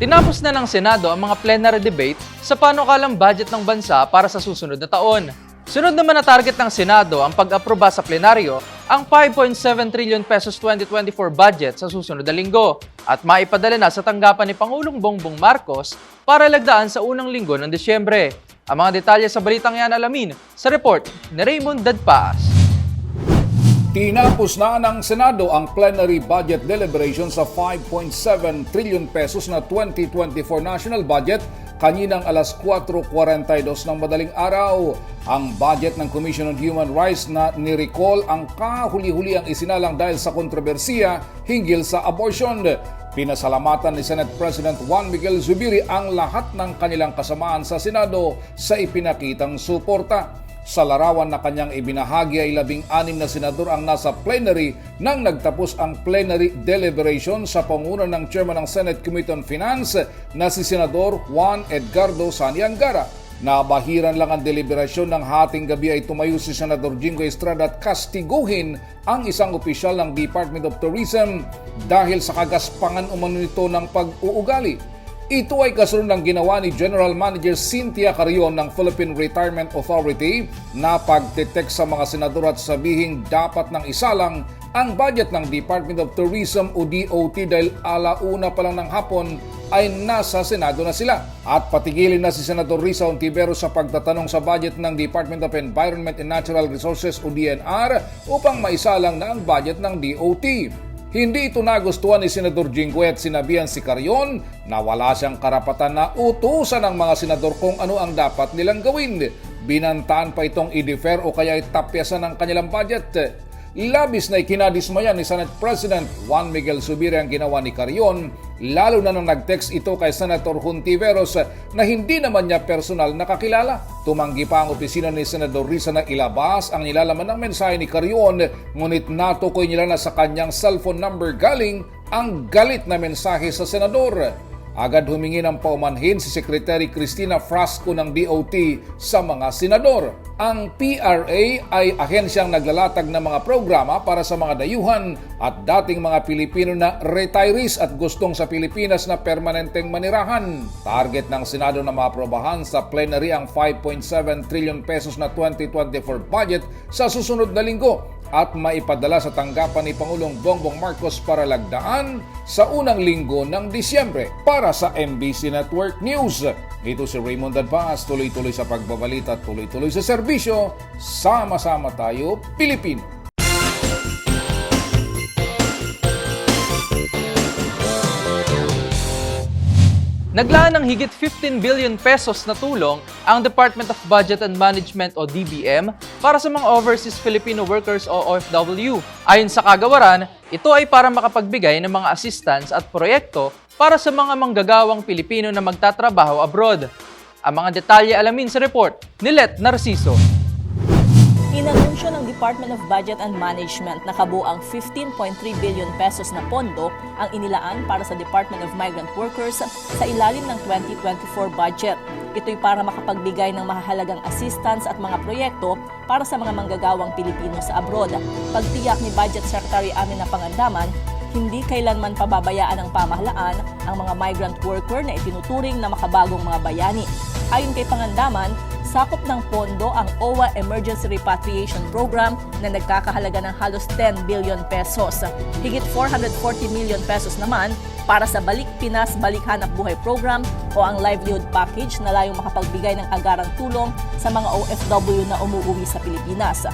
Tinapos na ng Senado ang mga plenary debate sa panukalang budget ng bansa para sa susunod na taon. Sunod naman na target ng Senado ang pag-aproba sa plenaryo ang 5.7 trillion pesos 2024 budget sa susunod na linggo at maipadala na sa tanggapan ni Pangulong Bongbong Marcos para lagdaan sa unang linggo ng Disyembre. Ang mga detalye sa balitang yan alamin sa report ni Raymond Dadpaas. Tinapos na ng Senado ang plenary budget deliberation sa 5.7 trillion pesos na 2024 national budget kaninang alas 4.42 ng madaling araw. Ang budget ng Commission on Human Rights na ni-recall ang kahuli-huli ang isinalang dahil sa kontrobersiya hinggil sa abortion. Pinasalamatan ni Senate President Juan Miguel Zubiri ang lahat ng kanilang kasamaan sa Senado sa ipinakitang suporta. Sa larawan na kanyang ibinahagi ay labing-anim na senador ang nasa plenary nang nagtapos ang plenary deliberation sa panguna ng chairman ng Senate Committee on Finance na si Senador Juan Edgardo Saniangara. Nabahiran lang ang deliberasyon ng hating gabi ay tumayo si Senador Jingo Estrada at kastiguhin ang isang opisyal ng Department of Tourism dahil sa kagaspangan umano nito ng pag-uugali. Ito ay kasunod ng ginawa ni General Manager Cynthia Carion ng Philippine Retirement Authority na pagtitek sa mga senador at sabihing dapat ng isalang ang budget ng Department of Tourism o DOT dahil alauna pa lang ng hapon ay nasa Senado na sila. At patigilin na si Senador Risa Ontivero sa pagtatanong sa budget ng Department of Environment and Natural Resources o DNR upang maisalang na ang budget ng DOT. Hindi ito nagustuhan ni Senador Jinggoy at sinabihan si Carion na wala siyang karapatan na utusan ng mga senador kung ano ang dapat nilang gawin. Binantaan pa itong i-defer o kaya itapyasan ng kanilang budget. Labis na ikinadismaya ni Senate President Juan Miguel Subiri ang ginawa ni Carion, lalo na nang nag-text ito kay Senator Juntiveros na hindi naman niya personal nakakilala. Tumanggi pa ang opisina ni Senador Risa na ilabas ang nilalaman ng mensahe ni Carion, ngunit natukoy nila na sa kanyang cellphone number galing ang galit na mensahe sa senador. Agad humingi ng paumanhin si Secretary Cristina Frasco ng DOT sa mga senador. Ang PRA ay ahensyang naglalatag ng mga programa para sa mga dayuhan at dating mga Pilipino na retirees at gustong sa Pilipinas na permanenteng manirahan. Target ng Senado na maaprobahan sa plenary ang 5.7 trillion pesos na 2024 budget sa susunod na linggo at maipadala sa tanggapan ni Pangulong Bongbong Marcos para lagdaan sa unang linggo ng Disyembre para sa MBC Network News. Ito si Raymond Advaz, tuloy-tuloy sa pagbabalita at tuloy-tuloy sa serbisyo. Sama-sama tayo, Pilipino. Naglaan ng higit 15 billion pesos na tulong ang Department of Budget and Management o DBM para sa mga overseas Filipino workers o OFW. Ayon sa kagawaran, ito ay para makapagbigay ng mga assistance at proyekto para sa mga manggagawang Pilipino na magtatrabaho abroad. Ang mga detalye alamin sa report ni Let Narciso. Inanunsyo ng Department of Budget and Management na kabuang 15.3 billion pesos na pondo ang inilaan para sa Department of Migrant Workers sa ilalim ng 2024 budget. Ito'y para makapagbigay ng mahahalagang assistance at mga proyekto para sa mga manggagawang Pilipino sa abroad. Pagtiyak ni Budget Secretary Amina Pangandaman, hindi kailanman pababayaan ng pamahalaan ang mga migrant worker na itinuturing na makabagong mga bayani. Ayon kay Pangandaman, sakop ng pondo ang OWA Emergency Repatriation Program na nagkakahalaga ng halos 10 billion pesos. Higit 440 million pesos naman para sa Balik Pinas Balik Hanap Buhay Program o ang Livelihood Package na layong makapagbigay ng agarang tulong sa mga OFW na umuwi sa Pilipinas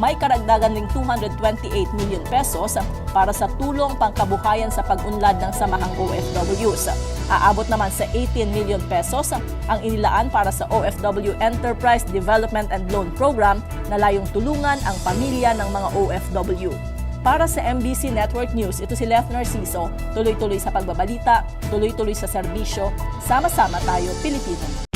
may karagdagan ding 228 million pesos para sa tulong pangkabuhayan sa pag-unlad ng samahang OFWs. Aabot naman sa 18 million pesos ang inilaan para sa OFW Enterprise Development and Loan Program na layong tulungan ang pamilya ng mga OFW. Para sa MBC Network News, ito si Lef Narciso, tuloy-tuloy sa pagbabalita, tuloy-tuloy sa serbisyo, sama-sama tayo Pilipino.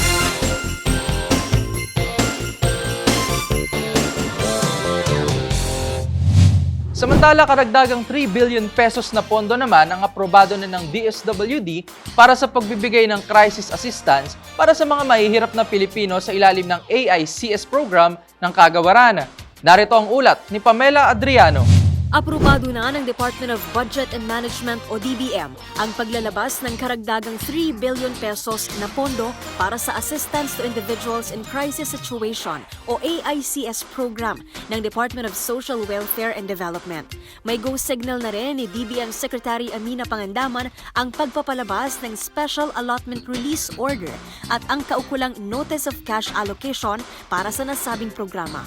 Samantala, karagdagang 3 billion pesos na pondo naman ang aprobado na ng DSWD para sa pagbibigay ng crisis assistance para sa mga mahihirap na Pilipino sa ilalim ng AICS program ng Kagawaran. Narito ang ulat ni Pamela Adriano. Aprobado na ng Department of Budget and Management o DBM ang paglalabas ng karagdagang 3 billion pesos na pondo para sa Assistance to Individuals in Crisis Situation o AICS program ng Department of Social Welfare and Development. May go signal na rin ni DBM Secretary Amina Pangandaman ang pagpapalabas ng Special Allotment Release Order at ang kaukulang Notice of Cash Allocation para sa nasabing programa.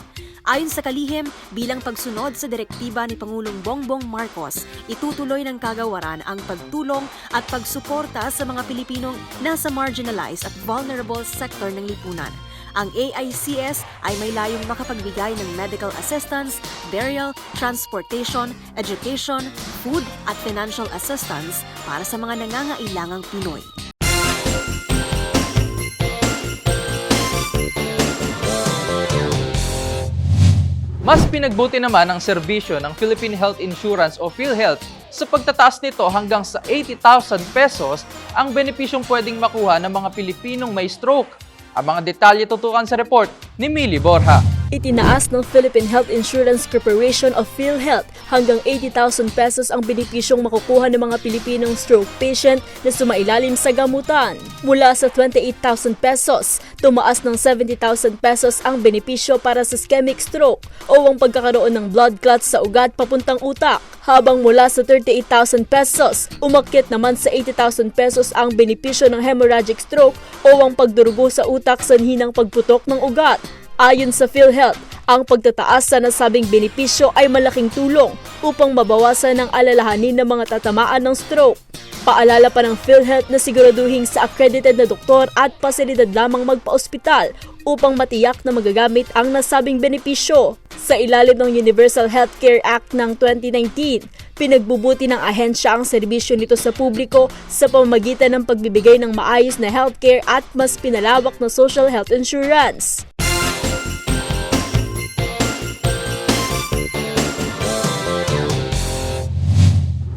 Ayon sa kalihim, bilang pagsunod sa direktiba ni Pangulong Bongbong Marcos, itutuloy ng kagawaran ang pagtulong at pagsuporta sa mga Pilipinong nasa marginalized at vulnerable sector ng lipunan. Ang AICS ay may layong makapagbigay ng medical assistance, burial, transportation, education, food at financial assistance para sa mga nangangailangang Pinoy. Mas pinagbuti naman ang serbisyo ng Philippine Health Insurance o PhilHealth sa pagtataas nito hanggang sa 80,000 pesos ang benepisyong pwedeng makuha ng mga Pilipinong may stroke. Ang mga detalye tutukan sa report ni Millie Borja. Itinaas ng Philippine Health Insurance Corporation of PhilHealth hanggang 80,000 pesos ang benepisyong makukuha ng mga Pilipinong stroke patient na sumailalim sa gamutan. Mula sa 28,000 pesos, tumaas ng 70,000 pesos ang benepisyo para sa ischemic stroke o ang pagkakaroon ng blood clots sa ugat papuntang utak. Habang mula sa 38,000 pesos, umakyat naman sa 80,000 pesos ang benepisyo ng hemorrhagic stroke o ang pagdurugo sa utak sanhi ng pagputok ng ugat. Ayon sa PhilHealth, ang pagtataas sa nasabing benepisyo ay malaking tulong upang mabawasan ang alalahanin ng mga tatamaan ng stroke. Paalala pa ng PhilHealth na siguraduhin sa accredited na doktor at pasilidad lamang magpa-ospital upang matiyak na magagamit ang nasabing benepisyo. Sa ilalim ng Universal Healthcare Act ng 2019, pinagbubuti ng ahensya ang serbisyo nito sa publiko sa pamamagitan ng pagbibigay ng maayos na healthcare at mas pinalawak na social health insurance.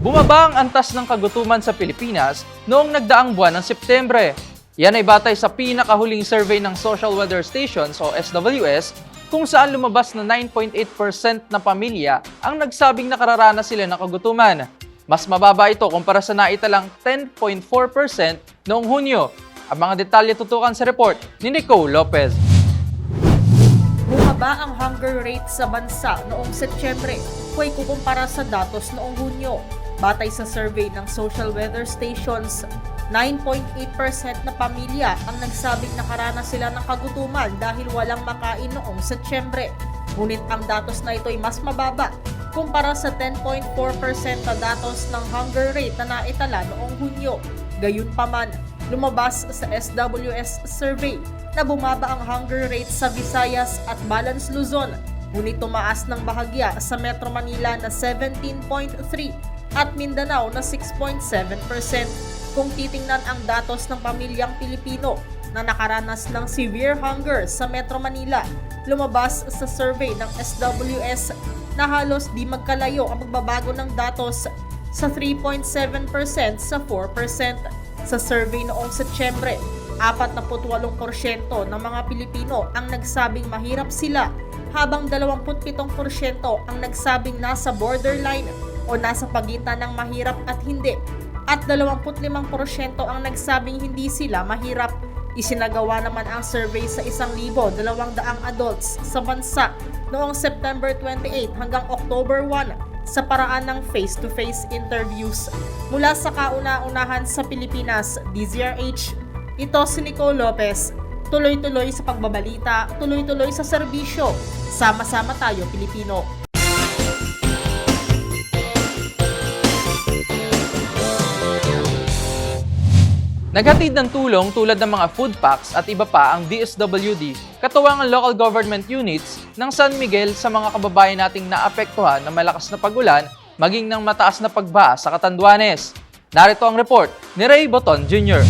Bumaba ang antas ng kagutuman sa Pilipinas noong nagdaang buwan ng Setyembre. Yan ay batay sa pinakahuling survey ng Social Weather Stations o SWS kung saan lumabas na 9.8% na pamilya ang nagsabing nakararanas sila ng kagutuman. Mas mababa ito kumpara sa naitalang 10.4% noong Hunyo. Ang mga detalye tutukan sa report ni Nicole Lopez. Bumaba ang hunger rate sa bansa noong Setyembre kung ikukumpara sa datos noong Hunyo. Batay sa survey ng Social Weather Stations, 9.8% na pamilya ang nagsabing nakaranas sila ng kagutuman dahil walang makain noong Setyembre. Ngunit ang datos na ito ay mas mababa kumpara sa 10.4% na datos ng hunger rate na naitala noong Hunyo. Gayunpaman, lumabas sa SWS survey na bumaba ang hunger rate sa Visayas at Balance Luzon, ngunit tumaas ng bahagya sa Metro Manila na 17.3 at Mindanao na 6.7%. Kung titingnan ang datos ng pamilyang Pilipino na nakaranas ng severe hunger sa Metro Manila, lumabas sa survey ng SWS na halos di magkalayo ang magbabago ng datos sa 3.7% sa 4%. Sa survey noong Setyembre, 48% ng mga Pilipino ang nagsabing mahirap sila, habang 27% ang nagsabing nasa borderline o nasa pagitan ng mahirap at hindi, at 25% ang nagsabing hindi sila mahirap. Isinagawa naman ang survey sa 1,200 adults sa bansa noong September 28 hanggang October 1 sa paraan ng face-to-face interviews. Mula sa kauna-unahan sa Pilipinas, DZRH, ito si Nicole Lopez. Tuloy-tuloy sa pagbabalita, tuloy-tuloy sa serbisyo. Sama-sama tayo, Pilipino. Naghatid ng tulong tulad ng mga food packs at iba pa ang DSWD, katuwang ang local government units ng San Miguel sa mga kababayan nating naapektuhan ng malakas na pagulan maging ng mataas na pagbaha sa Katanduanes. Narito ang report ni Ray Boton Jr.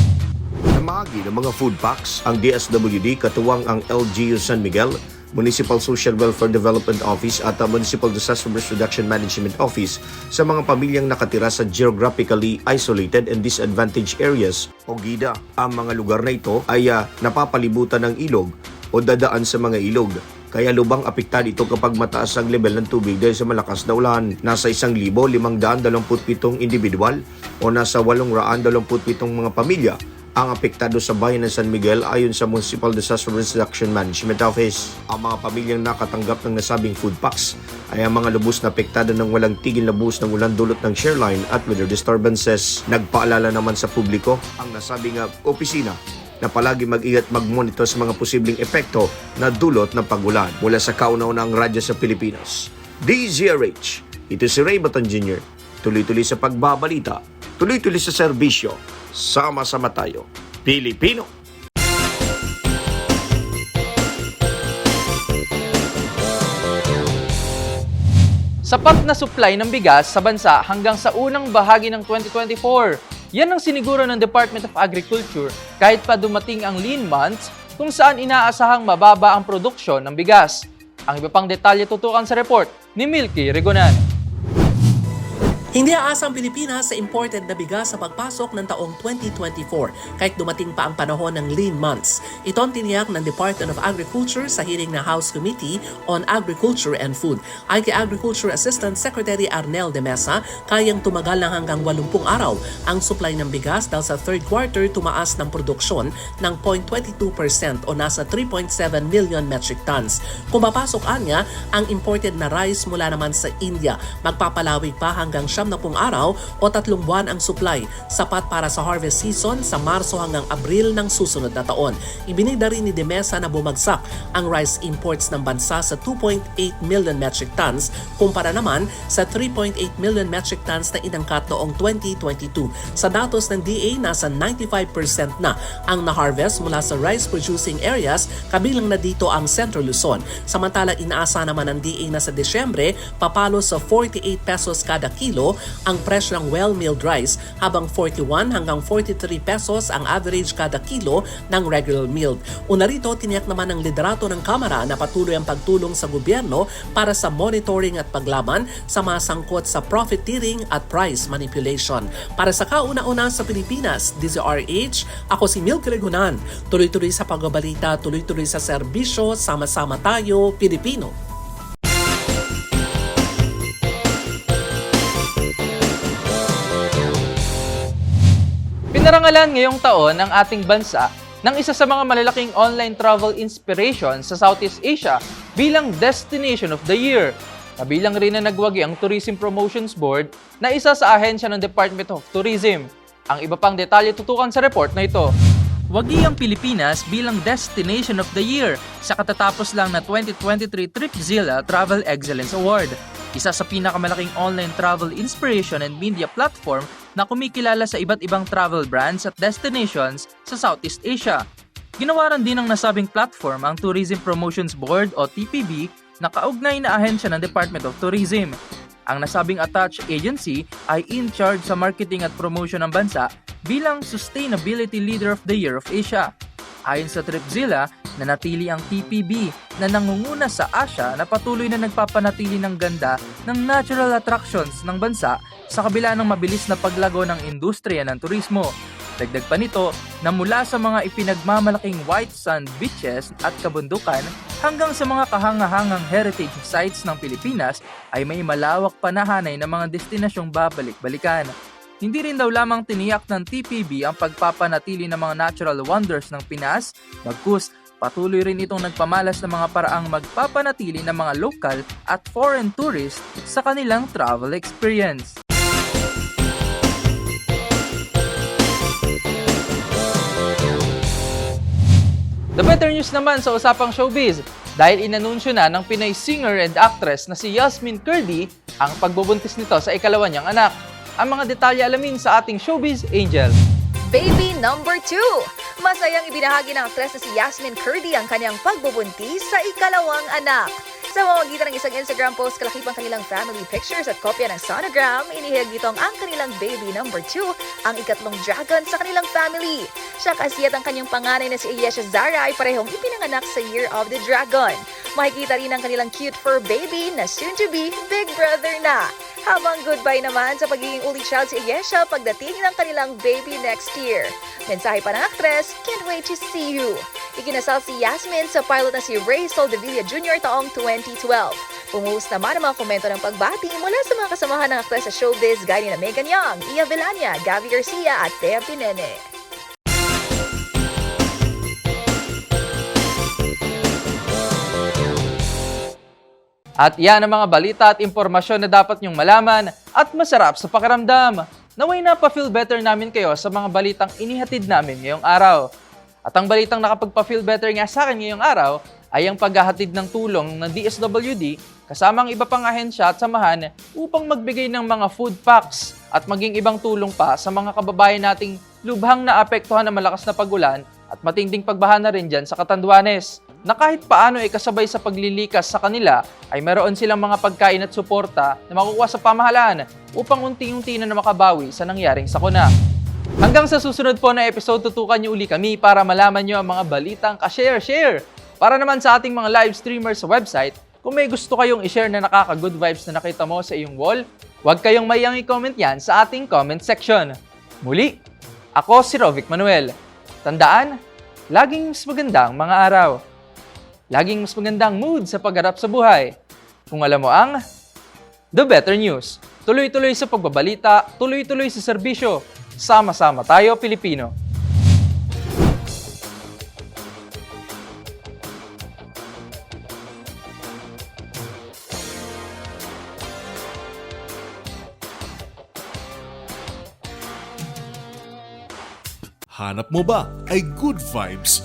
Namahagi ng mga food packs ang DSWD katuwang ang LGU San Miguel, Municipal Social Welfare Development Office at ang Municipal Disaster Risk Reduction Management Office sa mga pamilyang nakatira sa geographically isolated and disadvantaged areas o GIDA. Ang mga lugar na ito ay ah, napapalibutan ng ilog o dadaan sa mga ilog. Kaya lubang apektado ito kapag mataas ang level ng tubig dahil sa malakas na ulan. Nasa 1,527 individual o nasa 827 mga pamilya ang apektado sa bayan ng San Miguel ayon sa Municipal Disaster Reduction Management Office. Ang mga pamilyang nakatanggap ng nasabing food packs ay ang mga lubos na apektado ng walang tigil na buhos ng ulan dulot ng shoreline at weather disturbances. Nagpaalala naman sa publiko ang nasabing opisina na palagi mag-ingat mag-monitor sa mga posibleng epekto na dulot ng pagulan mula sa kauna-unang radyo sa Pilipinas. DZRH, ito si Ray Baton Jr. Tuloy-tuloy sa pagbabalita, tuloy-tuloy sa serbisyo, sama-sama tayo, Pilipino. Sapat na supply ng bigas sa bansa hanggang sa unang bahagi ng 2024. Yan ang siniguro ng Department of Agriculture kahit pa dumating ang lean months kung saan inaasahang mababa ang produksyon ng bigas. Ang iba pang detalye tutukan sa report ni Milky Regonan. Hindi aasa ang Pilipinas sa imported na bigas sa pagpasok ng taong 2024 kahit dumating pa ang panahon ng lean months. Ito ang tiniyak ng Department of Agriculture sa hearing ng House Committee on Agriculture and Food. Ay kay Agriculture Assistant Secretary Arnel de Mesa, kayang tumagal ng hanggang 80 araw ang supply ng bigas dahil sa third quarter tumaas ng produksyon ng 0.22% o nasa 3.7 million metric tons. Kung mapasok anya ang imported na rice mula naman sa India, magpapalawig pa hanggang 70 araw o tatlong buwan ang supply, sapat para sa harvest season sa Marso hanggang Abril ng susunod na taon. Ibinida rin ni Demesa na bumagsak ang rice imports ng bansa sa 2.8 million metric tons kumpara naman sa 3.8 million metric tons na inangkat noong 2022. Sa datos ng DA, nasa 95% na ang na-harvest mula sa rice-producing areas, kabilang na dito ang Central Luzon. Samantalang inaasa naman ng DA na sa Desyembre, papalo sa 48 pesos kada kilo ang presyo ng well-milled rice habang 41 hanggang 43 pesos ang average kada kilo ng regular milled. Una rito, tiniyak naman ng liderato ng Kamara na patuloy ang pagtulong sa gobyerno para sa monitoring at paglaban sa mga sangkot sa profiteering at price manipulation. Para sa kauna-una sa Pilipinas, DZRH, ako si Milk Regunan. Tuloy-tuloy sa pagbabalita, tuloy-tuloy sa serbisyo, sama-sama tayo, Pilipino. Pinarangalan ngayong taon ng ating bansa ng isa sa mga malalaking online travel inspiration sa Southeast Asia bilang Destination of the Year. Kabilang rin na nagwagi ang Tourism Promotions Board na isa sa ahensya ng Department of Tourism. Ang iba pang detalye tutukan sa report na ito. Wagi ang Pilipinas bilang Destination of the Year sa katatapos lang na 2023 Tripzilla Travel Excellence Award. Isa sa pinakamalaking online travel inspiration and media platform na kumikilala sa iba't ibang travel brands at destinations sa Southeast Asia. Ginawaran din ng nasabing platform ang Tourism Promotions Board o TPB na kaugnay na ahensya ng Department of Tourism. Ang nasabing attached agency ay in charge sa marketing at promotion ng bansa bilang Sustainability Leader of the Year of Asia. Ayon sa Tripzilla, nanatili ang TPB na nangunguna sa Asia na patuloy na nagpapanatili ng ganda ng natural attractions ng bansa sa kabila ng mabilis na paglago ng industriya ng turismo. Dagdag pa nito na mula sa mga ipinagmamalaking white sand beaches at kabundukan hanggang sa mga kahangahangang heritage sites ng Pilipinas ay may malawak panahanay ng mga destinasyong babalik-balikan. Hindi rin daw lamang tiniyak ng TPB ang pagpapanatili ng mga natural wonders ng Pinas, bagkus patuloy rin itong nagpamalas ng mga paraang magpapanatili ng mga local at foreign tourists sa kanilang travel experience. The better news naman sa usapang showbiz dahil inanunsyo na ng Pinay singer and actress na si Yasmin Curdy ang pagbubuntis nito sa ikalawa niyang anak. Ang mga detalye alamin sa ating showbiz angel. Baby number 2! Masayang ibinahagi ng aktres na si Yasmin Curdy ang kanyang pagbubuntis sa ikalawang anak. Sa pamamagitan ng isang Instagram post kalakip ang kanilang family pictures at kopya ng sonogram, inihayag nitong ang kanilang baby number 2, ang ikatlong dragon sa kanilang family. Siya kasi at ang kanyang panganay na si Ayesha Zara ay parehong ipinanganak sa Year of the Dragon. Makikita rin ang kanilang cute fur baby na soon to be Big Brother na. Habang goodbye naman sa pagiging only child si Ayesha pagdating ng kanilang baby next year. Mensahe pa ng aktres, can't wait to see you. Ikinasal si Yasmin sa pilot na si Ray Soldevilla Jr. taong 2012. Pumuhos naman ang mga komento ng pagbati mula sa mga kasamahan ng aktres sa showbiz gaya na Megan Young, Ia Villania, Gavi Garcia at Thea Pinene. At yan ang mga balita at impormasyon na dapat niyong malaman at masarap sa pakiramdam. Naway na pa-feel better namin kayo sa mga balitang inihatid namin ngayong araw. At ang balitang nakapagpa-feel better nga sa akin ngayong araw ay ang paghahatid ng tulong ng DSWD kasama ang iba pang ahensya at samahan upang magbigay ng mga food packs at maging ibang tulong pa sa mga kababayan nating lubhang naapektuhan ng malakas na pagulan at matinding pagbaha na rin dyan sa Katanduanes na kahit paano ay kasabay sa paglilikas sa kanila ay meron silang mga pagkain at suporta na makukuha sa pamahalaan upang unti-unti na makabawi sa nangyaring sakuna. Hanggang sa susunod po na episode, tutukan niyo uli kami para malaman niyo ang mga balitang ka-share-share. Para naman sa ating mga live streamers sa website, kung may gusto kayong i-share na nakaka-good vibes na nakita mo sa iyong wall, huwag kayong mayang i-comment yan sa ating comment section. Muli, ako si Rovic Manuel. Tandaan, laging mas magandang mga araw. Laging mas magandang mood sa pagharap sa buhay. Kung alam mo ang The Better News. Tuloy-tuloy sa pagbabalita, tuloy-tuloy sa serbisyo. Sama-sama tayo, Pilipino. Hanap mo ba ay good vibes